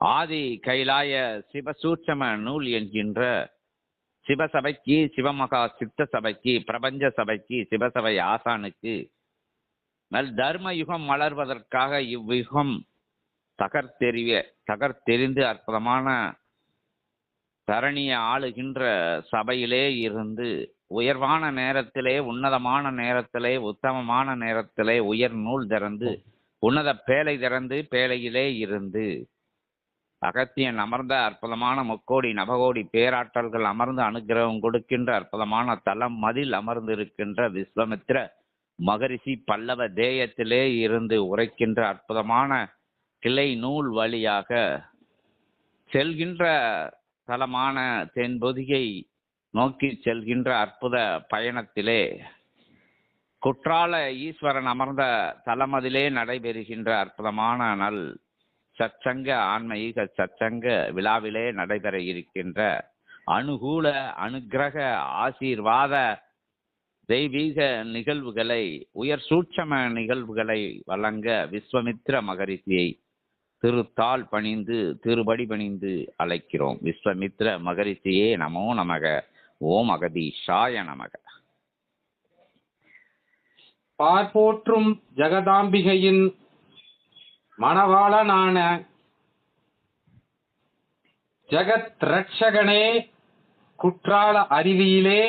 ஆதி கைலாய சிவசூட்சம நூல் என்கின்ற சிவசபைக்கு சிவமகா சித்த சபைக்கு பிரபஞ்ச சபைக்கு சிவசபை ஆசானுக்கு நல் தர்ம யுகம் வளர்வதற்காக இவ்யுகம் தகர்த்தெறிய தகர்த்தெறிந்து அற்புதமான தரணியை ஆளுகின்ற சபையிலே இருந்து உயர்வான நேரத்திலே உன்னதமான நேரத்திலே உத்தமமான நேரத்திலே உயர் நூல் திறந்து உன்னத பேழை திறந்து பேழையிலே இருந்து அகத்தியன் அமர்ந்த அற்புதமான முக்கோடி நவகோடி பேராற்றல்கள் அமர்ந்து அனுகிரகம் கொடுக்கின்ற அற்புதமான தலம் மதில் அமர்ந்திருக்கின்ற விஸ்வமித்ர மகரிஷி பல்லவ தேயத்திலே இருந்து உரைக்கின்ற அற்புதமான கிளை நூல் வழியாக செல்கின்ற தலமான தென்பொதிகை நோக்கி செல்கின்ற அற்புத பயணத்திலே குற்றால ஈஸ்வரன் அமர்ந்த தலமதிலே நடைபெறுகின்ற அற்புதமான நல் சச்சங்க ஆன்மீக சச்சங்க விழாவிலே நடைபெற இருக்கின்ற அனுகூல அனுக்கிரக ஆசீர்வாத தெய்வீக நிகழ்வுகளை உயர் சூட்சம நிகழ்வுகளை வழங்க விஸ்வமித்ர மகரிஷியை திருத்தாள் பணிந்து திருபடி பணிந்து அழைக்கிறோம். விஸ்வமித்ர மகரிஷியே நமோ நமக. ஓம் அகதீஷாய நமக. பார்போற்றும் ஜெகதாம்பிகையின் மணவாளனான ஜெகத் ரட்சகனே குற்றால அருவியிலே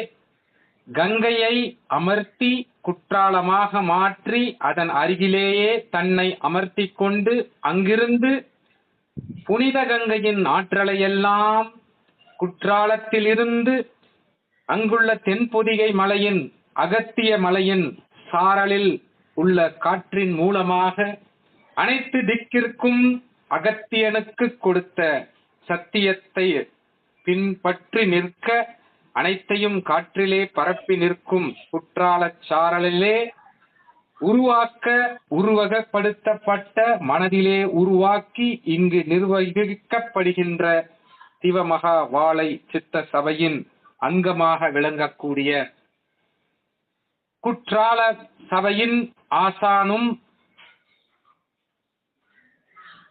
கங்கையை அமர்த்தி குற்றாலமாக மாற்றி அதன் அருகிலேயே தன்னை அமர்த்திக் கொண்டு அங்கிருந்து புனித கங்கையின் ஆற்றலையெல்லாம் குற்றாலத்திலிருந்து அங்குள்ள தென்பொதிகை மலையின் அகத்திய மலையின் சாரலில் உள்ள காற்றின் மூலமாக அனைத்து திக்கிற்கும் அகத்தியனுக்கு கொடுத்த சத்தியத்தை பின்பற்றி நிற்க அனைத்தையும் காற்றிலே பரப்பி நிற்கும் குற்றாலச் சாரலிலே உருவாக்க உருவகப்படுத்தப்பட்ட மனதிலே உருவாக்கி இங்கு நிர்வகிக்கப்படுகின்ற சிவமகா வாழை சித்த சபையின் அங்கமாக விளங்கக்கூடிய குற்றால சபையின் ஆசானும்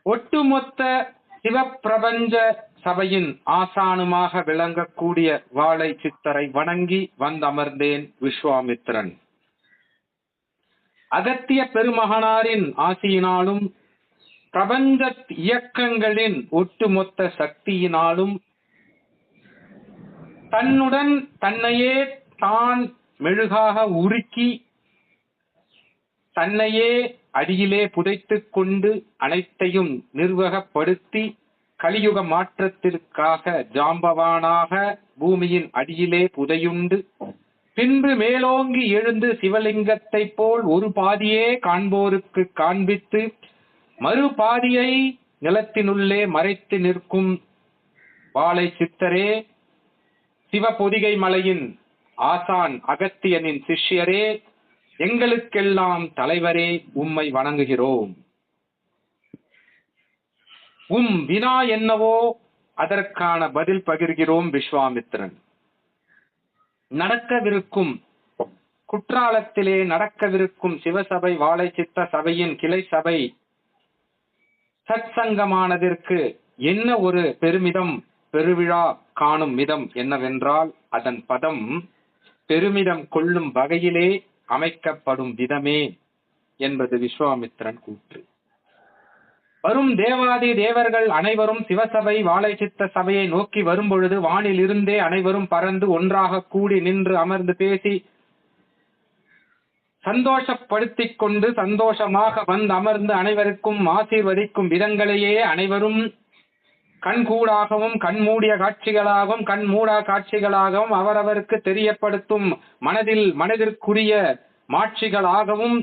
ஒட்டுமொத்த சிவப்பிரபஞ்ச சபையின் ஆசானுமாக விளங்கக்கூடிய வாழை சித்தரை வணங்கி வந்தமர்ந்தேன் விஸ்வாமித்திரன். அகத்திய பெருமகனாரின் ஆசியினாலும் பிரபஞ்ச இயக்கங்களின் ஒட்டுமொத்த சக்தியினாலும் தன்னுடன் தன்னையே தான் மெழுகாக உருக்கி தன்னையே அடியிலே புதைத்துக் கொண்டு அனைத்தையும் நிர்வகப்படுத்தி கலியுக மாற்றத்திற்காக ஜாம்பவானாக பூமியின் அடியிலே புதையுண்டு. பின்பு மேலோங்கி எழுந்து சிவலிங்கத்தை போல் ஒரு பாதியே காண்போருக்கு காண்பித்து மறு பாதியை நிலத்தினுள்ளே மறைத்து நிற்கும் வாழை சித்தரே சிவபொதிகை மலையின் ஆசான் அகத்தியனின் சிஷ்யரே எங்களுக்கெல்லாம் தலைவரே உம்மை வணங்குகிறோம். உம் வினா என்னவோ அதற்கான பதில் பகிர்கிறோம் விஸ்வாமித்திரன் நடக்கவிருக்கும் குற்றாலத்திலே நடக்கவிருக்கும் சிவசபை வாழைச்சித்த சபையின் கிளை சபை சத்சங்கமானதற்கு என்ன ஒரு பெருமிதம்? பெருவிழா காணும் மிதம் என்னவென்றால் அதன் பதம் பெருமிதம் கொள்ளும் வகையிலே அமைக்கப்படும் விதமே என்பது விஸ்வாமித்திரன் கூற்று. வரும் தேவாதி தேவர்கள் அனைவரும் சிவசபை வாழை சித்த சபையை நோக்கி வரும்பொழுது வானில் இருந்தே அனைவரும் பறந்து ஒன்றாக கூடி நின்று அமர்ந்து பேசி சந்தோஷப்படுத்திக் கொண்டு சந்தோஷமாக வந்து அமர்ந்து அனைவருக்கும் ஆசீர்வதிக்கும் விதங்களையே அனைவரும் கண்கூடாகவும் கண்மூடிய காட்சிகளாகவும் கண்மூடா காட்சிகளாகவும் அவரவருக்கு தெரியப்படுத்தும் மனதில் மனதிற்குரிய மாட்சிகளாகவும்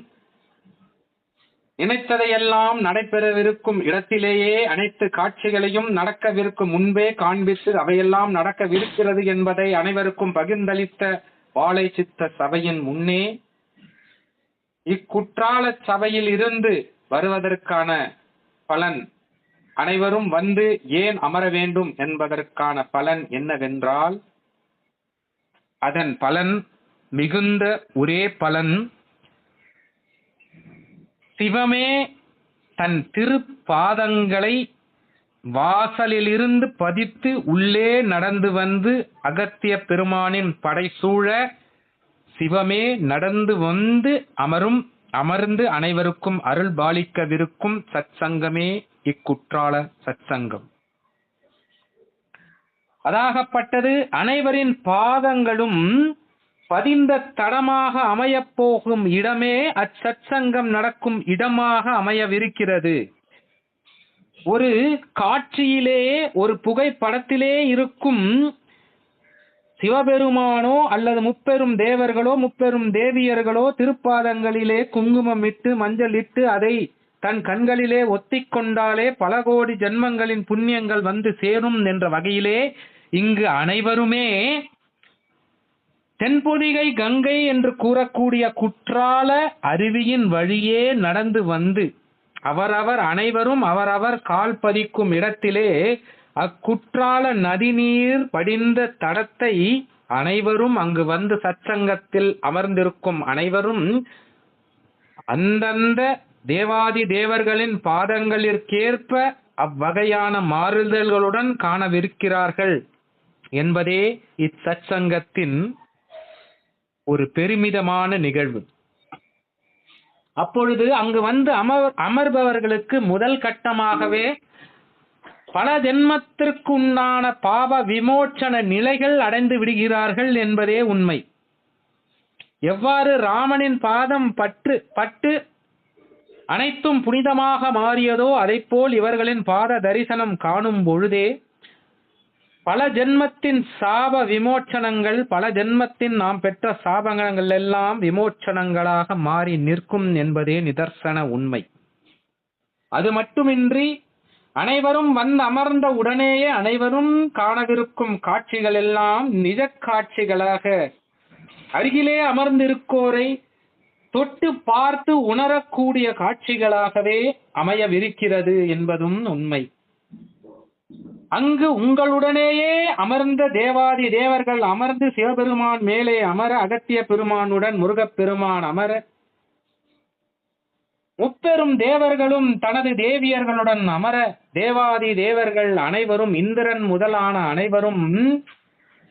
நினைத்ததையெல்லாம் நடைபெறவிருக்கும் இடத்திலேயே அனைத்து காட்சிகளையும் நடக்கவிருக்கும் முன்பே காண்பித்து அவையெல்லாம் நடக்கவிருக்கிறது என்பதை அனைவருக்கும் பகிர்ந்தளித்த வாழை சித்த சபையின் முன்னே இக்குற்றால சபையில் இருந்து வருவதற்கான பலன் அனைவரும் வந்து ஏன் அமர வேண்டும் என்பதற்கான பலன் என்னவென்றால் அதன் பலன் மிகுந்த ஒரே பலன் சிவமே தன் திருப்பாதங்களை வாசலிலிருந்து பதித்து உள்ளே நடந்து வந்து அகத்திய பெருமானின் படை சூழ சிவமே நடந்து வந்து அமரும் அமர்ந்து அனைவருக்கும் அருள் பாலிக்கவிருக்கும் சத்சங்கமே இக்குற்றால சத்சங்கம். அதாகப்பட்டது அனைவரின் பாதங்களும் பதிந்த தடமாக அமையப்போகும் இடமே அச்சத்சங்கம் நடக்கும் இடமாக அமையவிருக்கிறது. ஒரு காட்சியிலே ஒரு புகைப்படத்திலே இருக்கும் சிவபெருமானோ அல்லது முப்பெரும் தேவர்களோ முப்பெரும் தேவியர்களோ திருப்பாதங்களிலே குங்குமம் இட்டு மஞ்சள் இட்டு அதை தன் கண்களிலே ஒத்திக் கொண்டாலே பல கோடி ஜென்மங்களின் புண்ணியங்கள் வந்து சேரும் என்ற வகையிலே இங்கு அனைவருமே தென்பொதிகை கங்கை என்று கூறக்கூடிய குற்றால அருவியின் வழியே நடந்து வந்து அவரவர் அனைவரும் அவரவர் கால் பதிக்கும் இடத்திலே அக்குற்றால நதிநீர் படிந்த தடத்தை அனைவரும் அங்கு வந்து சச்சங்கத்தில் அமர்ந்திருக்கும் அனைவரும் அந்தந்த தேவாதி தேவர்களின் பாதங்களிற்கேற்ப அவ்வகையான மாறுதல்களுடன் காணவிருக்கிறார்கள் என்பதே இச்சச்சங்கத்தின் ஒரு பெருமிதமான நிகழ்வு. அப்பொழுது அங்கு வந்து அமர் அமர்பவர்களுக்கு முதல் கட்டமாகவே பல ஜென்மத்திற்குண்டான பாவ விமோச்சன நிலைகள் அடைந்து விடுகிறார்கள் என்பதே உண்மை. எவ்வாறு ராமனின் பாதம் பற்று பட்டு அனைத்தும் புனிதமாக மாறியதோ அதைப்போல் இவர்களின் பாத தரிசனம் காணும் பொழுதே பல ஜென்மத்தின் சாப விமோச்சனங்கள் பல ஜென்மத்தின் நாம் பெற்ற சாபங்கள் எல்லாம் விமோச்சனங்களாக மாறி நிற்கும் என்பதே நிதர்சன உண்மை. அது மட்டுமின்றி அனைவரும் வந்து அமர்ந்த உடனேயே அனைவரும் காணவிருக்கும் காட்சிகள் எல்லாம் நிஜ காட்சிகளாக அருகிலே அமர்ந்திருக்கோரை தொட்டு பார்த்து உணரக்கூடிய காட்சிகளாகவே அமையவிருக்கிறது என்பதும் உண்மை. அங்கு உங்களுடனேயே அமர்ந்த தேவாதி தேவர்கள் அமர்ந்து சிவபெருமான் மேலே அமர அகத்திய பெருமானுடன் முருகப்பெருமான் அமர முப்பெரும் தேவர்களும் தனது தேவியர்களுடன் அமர தேவாதி தேவர்கள் அனைவரும் இந்திரன் முதலான அனைவரும்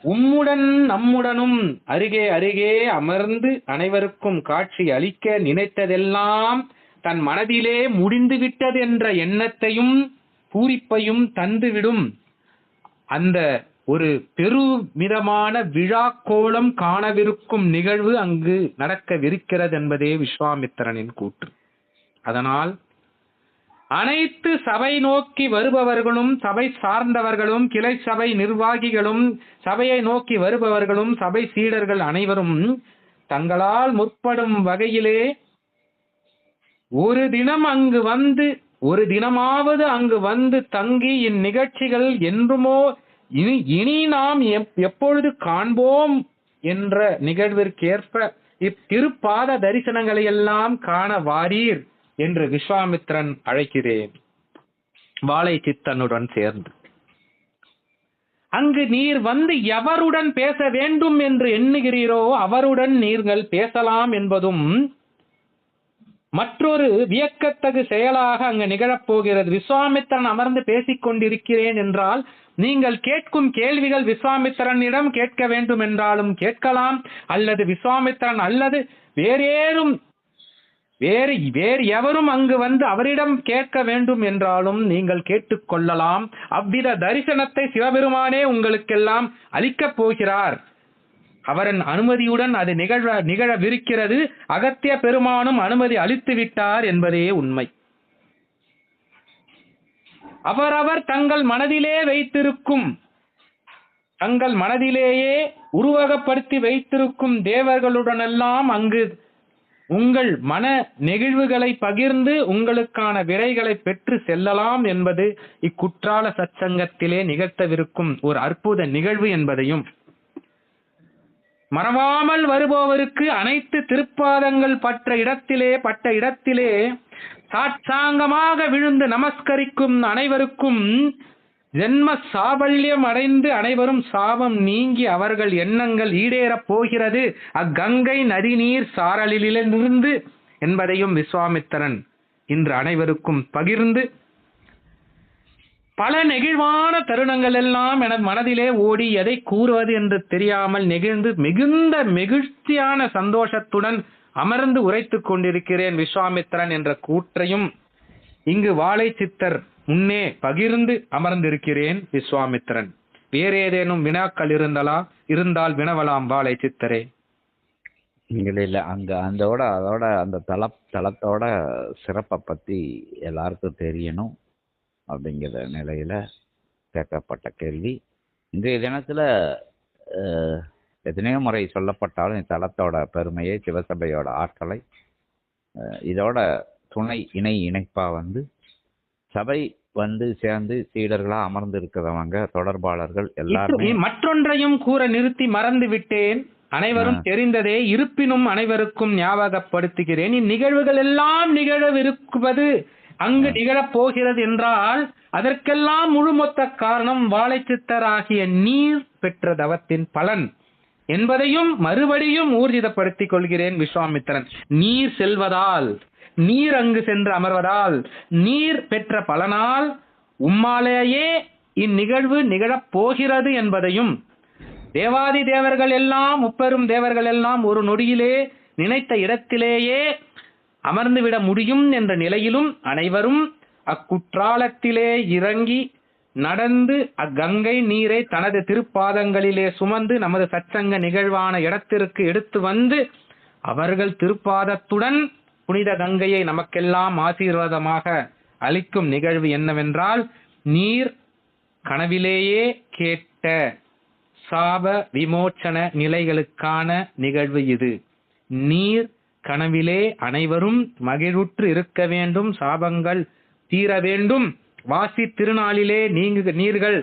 உம்முடன் நம்முடனும் அருகே அருகே அமர்ந்து அனைவருக்கும் காட்சி அளிக்க நினைத்ததெல்லாம் தன் மனதிலே முடிந்துவிட்டது என்ற எண்ணத்தையும் பூரிப்பையும் தந்துவிடும். அந்த ஒரு பெருமிதமான விழாக்கோலம் காணவிருக்கும் நிகழ்வு அங்கு நடக்கவிருக்கிறது என்பதே விஸ்வாமித்திரனின் கூற்று. அதனால் அனைத்து சபை நோக்கி வருபவர்களும் சபை சார்ந்தவர்களும் கிளை சபை நிர்வாகிகளும் சபையை நோக்கி வருபவர்களும் சபை சீடர்கள் அனைவரும் தங்களால் முற்படும் வகையிலே ஒரு தினம் அங்கு வந்து ஒரு தினமாவது அங்கு வந்து தங்கி இந்நிகழ்ச்சிகள் என்றுமோ இனி இனி நாம் எப்- எப்பொழுது காண்போம் என்ற நிகழ்விற்கேற்ப இத்திருப்பாத தரிசனங்களை எல்லாம் காண வாரீர். என்று விஸ்வாமித்திரன் அழைக்கிறேன். வாழை சித்தனுடன் சேர்ந்து. அங்கு நீர் வந்து எவருடன் பேச வேண்டும் என்று எண்ணுகிறீரோ அவருடன் நீங்கள் பேசலாம் என்பதும் மற்றொரு வியக்கத்தகு செயலாக அங்கு நிகழப்போகிறது. விஸ்வாமித்திரன் அமர்ந்து பேசிக் கொண்டிருக்கிறேன் என்றால் நீங்கள் கேட்கும் கேள்விகள் விஸ்வாமித்திரனிடம் கேட்க வேண்டும் என்றாலும் கேட்கலாம். அல்லது விஸ்வாமித்திரன் அல்லது வேறேறும் வேறு வேறு எவரும் அங்கு வந்து அவரிடம் கேட்க வேண்டும் என்றாலும் நீங்கள் கேட்டுக்கொள்ளலாம். அவ்வித தரிசனத்தை சிவபெருமானே உங்களுக்கெல்லாம் அளிக்கப் போகிறார். அவரின் அனுமதியுடன் அது நிகழ நிகழவிருக்கிறது. அகத்திய பெருமானும் அனுமதி அளித்து விட்டார் என்பதே உண்மை. அவரவர் தங்கள் மனதிலே வைத்திருக்கும் தங்கள் மனதிலேயே உருவகப்படுத்தி வைத்திருக்கும் தேவர்களுடனெல்லாம் அங்கு உங்கள் மன நெகிழ்வுகளை பகிர்ந்து உங்களுக்கான விரைகளை பெற்று செல்லலாம் என்பது இக்குற்றால சச்சங்கத்திலே நிகழ்த்தவிருக்கும் ஒரு அற்புத நிகழ்வு என்பதையும் மறவாமல் வருபவருக்கு அனைத்து திருப்பாதங்கள் பற்ற இடத்திலே பட்ட இடத்திலே சாட்சாங்கமாக விழுந்து நமஸ்கரிக்கும் அனைவருக்கும் ஜென்ம சாபல்யம் அடைந்து அனைவரும் சாபம் நீங்கி அவர்கள் எண்ணங்கள் ஈடேறப் போகிறது. அக்கங்கை நதிநீர் சாரலிலிருந்து என்பதையும் விஸ்வாமித்திரன் இன்று அனைவருக்கும் பகிர்ந்து பல நெகிழ்வான தருணங்கள் எல்லாம் எனது மனதிலே ஓடி எதை கூறுவது என்று தெரியாமல் நெகிழ்ந்து மிகுந்த மகிழ்ச்சியான சந்தோஷத்துடன் அமர்ந்து உரைத்துக் கொண்டிருக்கிறேன் விஸ்வாமித்திரன் என்ற கூற்றையும் இங்கு வாழை சித்தர் முன்னே பகிர்ந்து அமர்ந்திருக்கிறேன் விஸ்வாமித்திரன் வேறு ஏதேனும் வினாக்கள் இருந்தாலா? இருந்தால் வினவலாம் வாழை சித்தரே. இல்ல இல்ல அங்க அதோட அதோட அந்த தல தலத்தோட சிறப்பை பத்தி எல்லாருக்கும் தெரியணும் அப்படிங்கிற நிலையில கேட்கப்பட்ட கேள்வி. இன்றைய தினத்துல எத்தனையோ முறை சொல்லப்பட்டாலும் இத்தலத்தோட பெருமையை சிவசபையோட ஆற்றலை இதோட துணை இணை இணைப்பா வந்து சபை வந்து சேர்ந்து சீடர்களா அமர்ந்து இருக்கிறவங்க தொடர்பாளர்கள் எல்லாருமே மற்றொன்றையும் கூற நிறுத்தி மறந்து விட்டேன். அனைவரும். தெரிந்ததே இருப்பினும் அனைவருக்கும் ஞாபகப்படுத்துகிறேன். இந்நிகழ்வுகள் எல்லாம் நிகழவிருப்பது அங்கு நிகழப் போகிறது என்றால் அதற்கெல்லாம் முழுமொத்த காரணம் வாழைச்சித்தராகிய நீர் பெற்ற தவத்தின் பலன். என்பதையும் மறுபடியும் ஊர்ஜிதப்படுத்திக் கொள்கிறேன் விஸ்வாமித்திரன். நீர் செல்வதால் நீர் அங்கு சென்று அமர்வதால் நீர் பெற்ற பலனால் உம்மாலேயே இந்நிகழ்வு நிகழப் போகிறது என்பதையும் தேவாதி தேவர்கள் எல்லாம் முப்பெரும் தேவர்கள் எல்லாம் ஒரு நொடியிலே நினைத்த இடத்திலேயே அமர்ந்துவிட முடியும் என்ற நிலையிலும் அனைவரும் அக்குற்றாலத்திலே இறங்கி நடந்து அக்கங்கை நீரை தனது திருப்பாதங்களிலே சுமந்து நமது சச்சங்க நிகழ்வான இடத்திற்கு எடுத்து வந்து அவர்கள் திருப்பாதத்துடன் புனித கங்கையை நமக்கெல்லாம் ஆசீர்வாதமாக அளிக்கும் நிகழ்வு என்னவென்றால் நீர் கனவிலேயே கேட்ட சாப விமோச்சன நிலைகளுக்கான நிகழ்வு இது. நீர் கனவிலே அனைவரும் மகிழ்வுற்று இருக்க வேண்டும் சாபங்கள் தீர வேண்டும். வாசி திருநாளிலே நீங்கு நீர்கள்